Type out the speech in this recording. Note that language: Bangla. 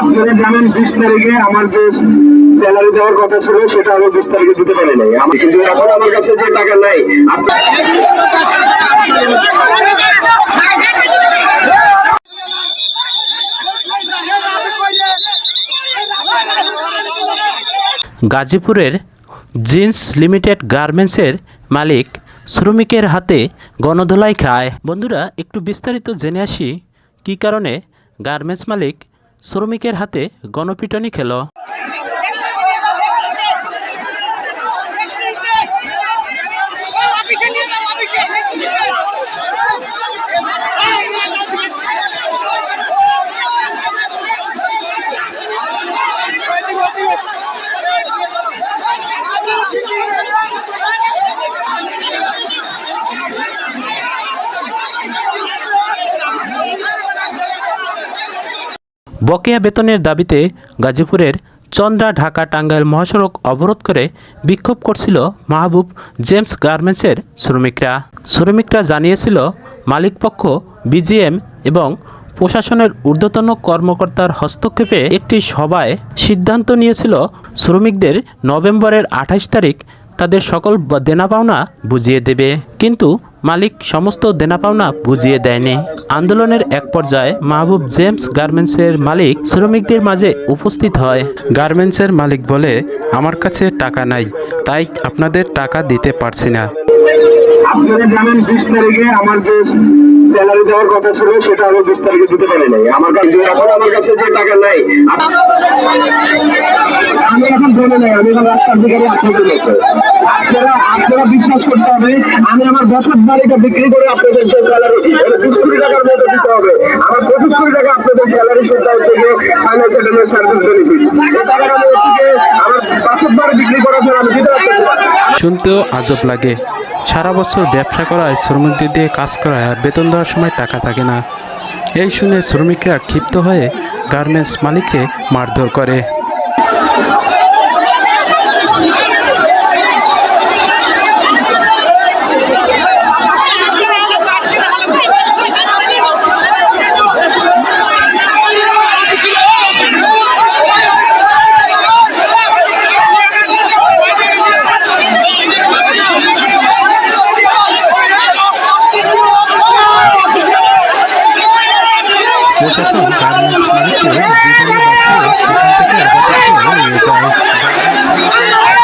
আপনারা জানেন বিশ তারিখে আমার যে স্যালারি দেওয়ার কথা ছিল, সেটা আমি বিশ তারিখে দিতে পারি নাই। আমি কিন্তু এখন আমার কাছে যে টাকা নাই গাজীপুরের জিন্স লিমিটেড গার্মেন্টসের মালিক শ্রমিকের হাতে গণধোলাই খায়। বন্ধুরা, একটু বিস্তারিত জেনে আসি কী কারণে গার্মেন্টস মালিক শ্রমিকের হাতে গণপিটনি খেল। বকেয়া বেতনের দাবিতে গাজীপুরের চন্দ্রা ঢাকা টাঙ্গাইল মহাসড়ক অবরোধ করে বিক্ষোভ করছিল মাহবুব জেমস গার্মেন্টসের শ্রমিকরা। শ্রমিকরা জানিয়েছিল, মালিকপক্ষ, বিজিএম এবং প্রশাসনের ঊর্ধ্বতন কর্মকর্তার হস্তক্ষেপে একটি সভায় সিদ্ধান্ত নিয়েছিল শ্রমিকদের নভেম্বরের আঠাশ তারিখ তাদের সকল দেনা পাওনা বুঝিয়ে দেবে। কিন্তু মালিক সমস্ত দেনা পাওনা বুঝিয়ে দেয়নি। আন্দোলনের এক পর্যায়ে মাহবুব জেমস গার্মেন্টসের মালিক শ্রমিকদের মাঝে উপস্থিত হয়। গার্মেন্টসের মালিক বলে আমার কাছে টাকা নাই তাই আপনাদের টাকা দিতে পারছি না। আপনারা জানেন বিশ তারিখে আমার যে স্যালারি দেওয়ার কথা ছিল সেটা আমি বিশ তারিখে দিতে পারি নাই আমার কাছে আমার কাছে যে টাকা নাই আমি এখন নাই, আমি এখন রাস্তার দিকে আপনারা আপনারা বিশ্বাস করতে হবে, আমি আমার বাড়িটা বিক্রি করে আপনাদের যে স্যালারি বিশ কোটি টাকার মতো দিতে হবে। আমার পঁচিশ কোটি টাকা আপনাদের স্যালারি সেটা হচ্ছে যে ফাইন্যান্সিয়াল সার্ভিস বেনিফিট আমার বাড়ি বিক্রি করার জন্য আমি দিতে শুনতেও আজব লাগে। সারা বছর ব্যবসা করায় শ্রমিকদের দিয়ে কাজ করায় আর বেতন দেওয়ার সময় টাকা থাকে না। এই শুনে শ্রমিকরা ক্ষিপ্ত হয়ে গার্মেন্টস মালিককে মারধর করে। গার্মেন্টস মালিককে সেখান থেকে আঘাত নিয়ে যায়